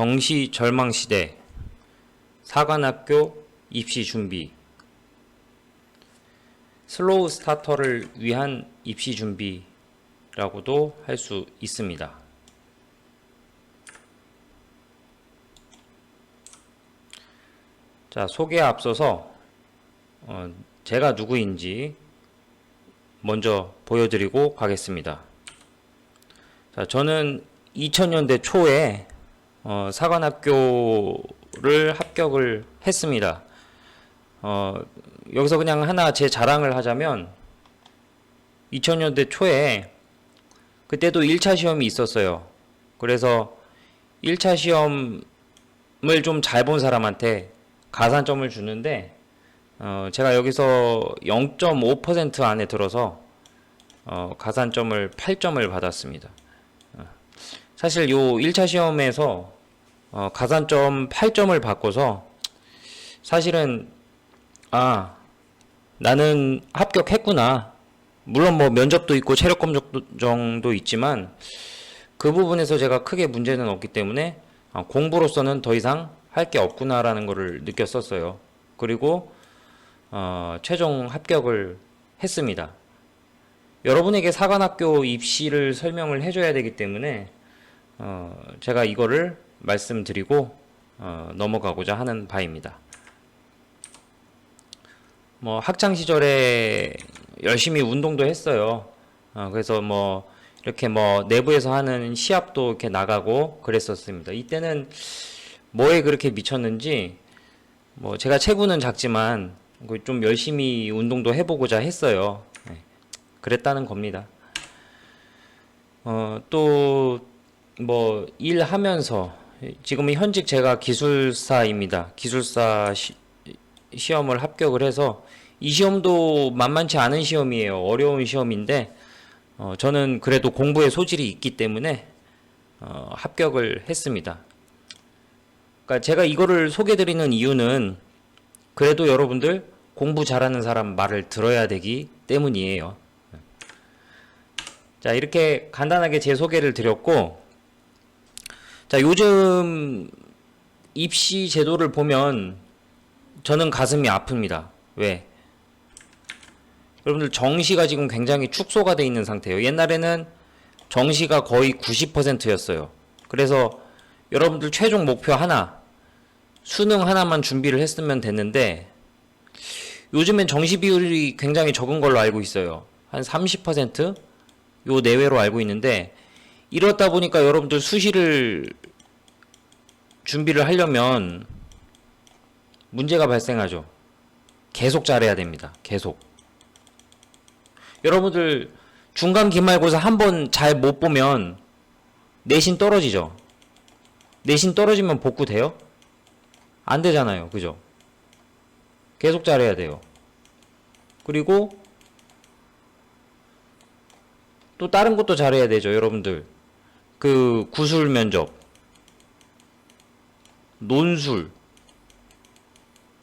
정시 절망 시대 사관학교 입시 준비 슬로우 스타터를 위한 입시 준비라고도 할 수 있습니다. 자, 소개에 앞서서 어, 제가 누구인지 먼저 보여드리고 가겠습니다. 자, 저는 2000년대 초에 어, 사관학교를 합격을 했습니다. 어, 여기서 그냥 하나 제 자랑을 하자면 2000년대 초에 그때도 1차 시험이 있었어요. 그래서 1차 시험을 좀 잘 본 사람한테 가산점을 주는데 어, 제가 여기서 0.5% 안에 들어서 어, 가산점을 8점을 받았습니다. 어, 사실 요 1차 시험에서 어, 가산점 8점을 받고서 사실은 아 나는 합격했구나. 물론 뭐 면접도 있고 체력 검정도 있지만 그 부분에서 제가 크게 문제는 없기 때문에 아, 공부로서는 더 이상 할 게 없구나라는 거를 느꼈었어요. 그리고 어, 최종 합격을 했습니다. 여러분에게 사관학교 입시를 설명을 해줘야 되기 때문에 어, 제가 이거를 말씀드리고 어, 넘어가고자 하는 바입니다. 뭐 학창 시절에 열심히 운동도 했어요. 어, 그래서 뭐 이렇게 뭐 내부에서 하는 시합도 이렇게 나가고 그랬었습니다. 이때는 뭐에 그렇게 미쳤는지 뭐 제가 체구는 작지만 그좀 열심히 운동도 해보고자 했어요. 네, 그랬다는 겁니다. 어, 또 뭐 일하면서 지금 현직 제가 기술사입니다. 기술사 시, 시험을 합격을 해서 이 시험도 만만치 않은 시험이에요. 어려운 시험인데 어, 저는 그래도 공부에 소질이 있기 때문에 어, 합격을 했습니다. 그러니까 제가 이거를 소개드리는 이유는 그래도 여러분들 공부 잘하는 사람 말을 들어야 되기 때문이에요. 자, 이렇게 간단하게 제 소개를 드렸고, 자, 요즘 입시 제도를 보면 저는 가슴이 아픕니다. 왜? 여러분들 정시가 지금 굉장히 축소가 돼 있는 상태예요. 옛날에는 정시가 거의 90%였어요. 그래서 여러분들 최종 목표 하나, 수능 하나만 준비를 했으면 됐는데 요즘엔 정시 비율이 굉장히 적은 걸로 알고 있어요. 한 30%? 요 내외로 알고 있는데 이렇다 보니까 여러분들 수시를 준비를 하려면 문제가 발생하죠. 계속 잘해야 됩니다. 계속. 여러분들 중간 기말고사 한 번 잘 못 보면 내신 떨어지죠. 내신 떨어지면 복구 돼요? 안 되잖아요. 그죠? 계속 잘해야 돼요. 그리고 또 다른 것도 잘해야 되죠, 여러분들. 그 구술 면접, 논술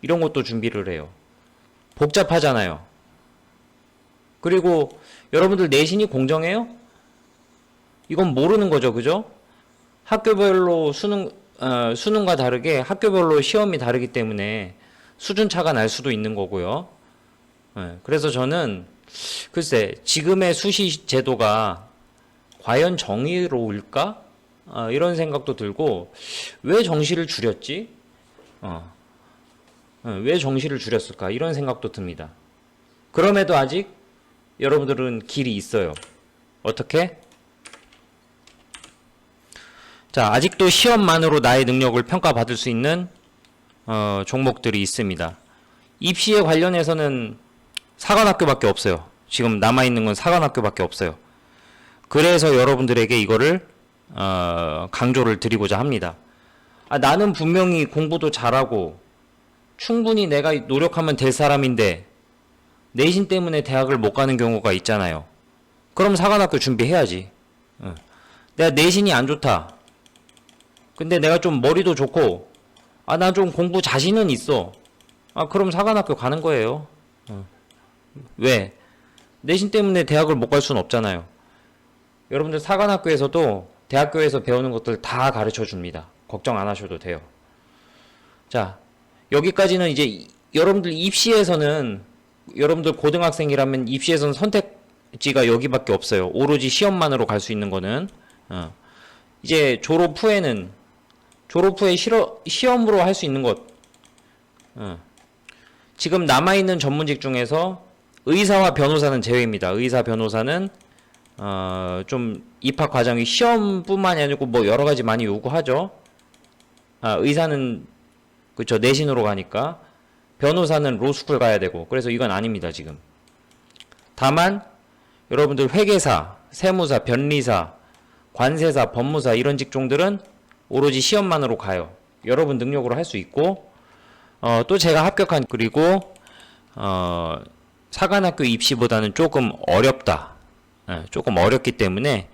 이런 것도 준비를 해요. 복잡하잖아요. 그리고 여러분들 내신이 공정해요? 이건 모르는 거죠, 그죠? 학교별로 수능 어, 수능과 다르게 학교별로 시험이 다르기 때문에 수준 차가 날 수도 있는 거고요. 예, 그래서 저는 글쎄 지금의 수시 제도가 과연 정의로울까? 어, 이런 생각도 들고 왜 정시를 줄였지? 어, 어, 왜 정시를 줄였을까? 이런 생각도 듭니다. 그럼에도 아직 여러분들은 길이 있어요. 어떻게? 자, 아직도 시험만으로 나의 능력을 평가받을 수 있는 어, 종목들이 있습니다. 입시에 관련해서는 사관학교밖에 없어요. 지금 남아있는 건 사관학교밖에 없어요. 그래서 여러분들에게 이거를 어, 강조를 드리고자 합니다. 아, 나는 분명히 공부도 잘하고 충분히 내가 노력하면 될 사람인데 내신 때문에 대학을 못 가는 경우가 있잖아요. 그럼 사관학교 준비해야지. 어. 내가 내신이 안 좋다. 근데 내가 좀 머리도 좋고, 아, 나좀 공부 자신은 있어. 아, 그럼 사관학교 가는 거예요. 어. 왜? 내신 때문에 대학을 못 갈 수는 없잖아요. 여러분들 사관학교에서도 대학교에서 배우는 것들 다 가르쳐 줍니다. 걱정 안 하셔도 돼요. 자, 여기까지는 이제 이- 여러분들 입시에서는 여러분들 고등학생이라면 입시에서는 선택지가 여기밖에 없어요. 오로지 시험만으로 갈 수 있는 거는 어. 이제 졸업 후에는 졸업 후에 실어, 시험으로 할 수 있는 것 어. 지금 남아 있는 전문직 중에서 의사와 변호사는 제외입니다. 의사 변호사는 어, 좀 입학 과정이 시험뿐만이 아니고 뭐 여러 가지 많이 요구하죠. 아, 의사는 그쵸 내신으로 가니까 변호사는 로스쿨 가야 되고 그래서 이건 아닙니다 지금. 다만 여러분들 회계사, 세무사, 변리사, 관세사, 법무사 이런 직종들은 오로지 시험만으로 가요. 여러분 능력으로 할 수 있고 어, 또 제가 합격한 그리고 어, 사관학교 입시보다는 조금 어렵다. 예, 조금 어렵기 때문에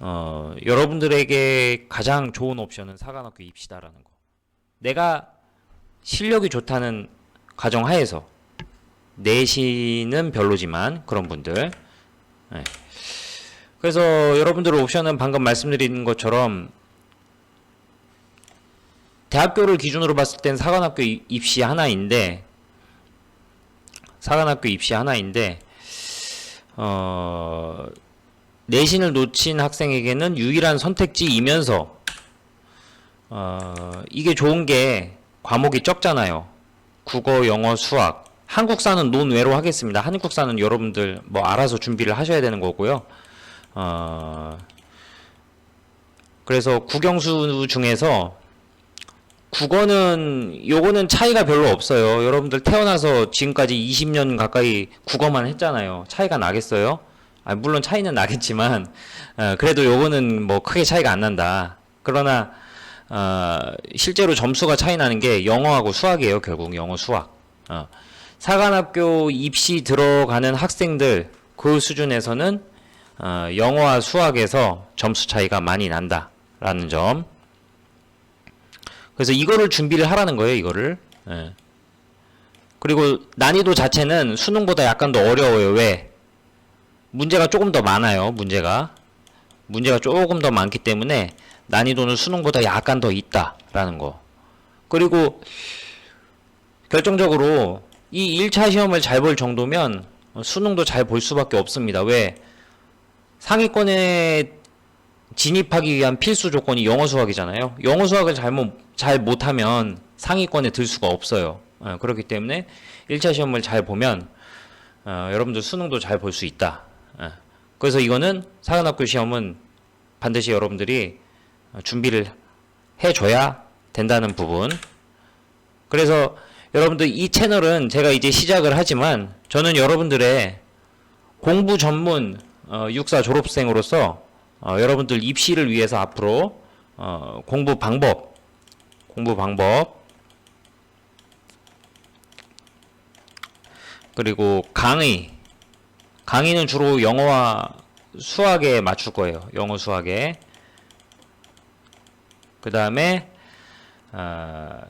어, 여러분들에게 가장 좋은 옵션은 사관학교 입시다라는 거. 내가 실력이 좋다는 가정하에서 내신은 별로지만 그런 분들. 예. 그래서 여러분들 옵션은 방금 말씀드린 것처럼 대학교를 기준으로 봤을 땐 사관학교 이- 입시 하나인데 사관학교 입시 하나인데 어 내신을 놓친 학생에게는 유일한 선택지이면서 어 이게 좋은 게 과목이 적잖아요. 국어, 영어, 수학. 한국사는 논외로 하겠습니다. 한국사는 여러분들 뭐 알아서 준비를 하셔야 되는 거고요. 어 그래서 국영수 중에서 국어는 요거는 차이가 별로 없어요. 여러분들 태어나서 지금까지 20년 가까이 국어만 했잖아요. 차이가 나겠어요? 아, 물론 차이는 나겠지만 어, 그래도 요거는 뭐 크게 차이가 안 난다. 그러나 어, 실제로 점수가 차이 나는 게 영어하고 수학이에요. 결국 영어 수학. 어. 사관학교 입시 들어가는 학생들 그 수준에서는 어, 영어와 수학에서 점수 차이가 많이 난다라는 점. 그래서 이거를 준비를 하라는 거예요, 이거를. 예. 그리고 난이도 자체는 수능보다 약간 더 어려워요. 왜? 문제가 조금 더 많아요, 문제가. 문제가 조금 더 많기 때문에 난이도는 수능보다 약간 더 있다라는 거. 그리고 결정적으로 이 1차 시험을 잘 볼 정도면 수능도 잘 볼 수밖에 없습니다. 왜? 상위권에 진입하기 위한 필수 조건이 영어 수학이잖아요. 영어 수학을 잘못 잘 못하면 상위권에 들 수가 없어요. 어, 그렇기 때문에 1차 시험을 잘 보면 어, 여러분들 수능도 잘 볼 수 있다. 어. 그래서 이거는 사관학교 시험은 반드시 여러분들이 어, 준비를 해줘야 된다는 부분. 그래서 여러분들 이 채널은 제가 이제 시작을 하지만 저는 여러분들의 공부 전문 어, 육사 졸업생으로서 어, 여러분들 입시를 위해서 앞으로 어, 공부 방법, 공부 방법, 그리고 강의, 강의는 주로 영어와 수학에 맞출 거예요. 영어 수학에. 그 다음에 어,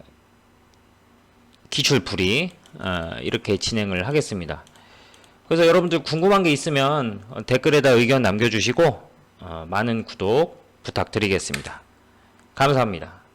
기출풀이 어, 이렇게 진행을 하겠습니다. 그래서 여러분들 궁금한 게 있으면 어, 댓글에다 의견 남겨주시고 어, 많은 구독 부탁드리겠습니다. 감사합니다.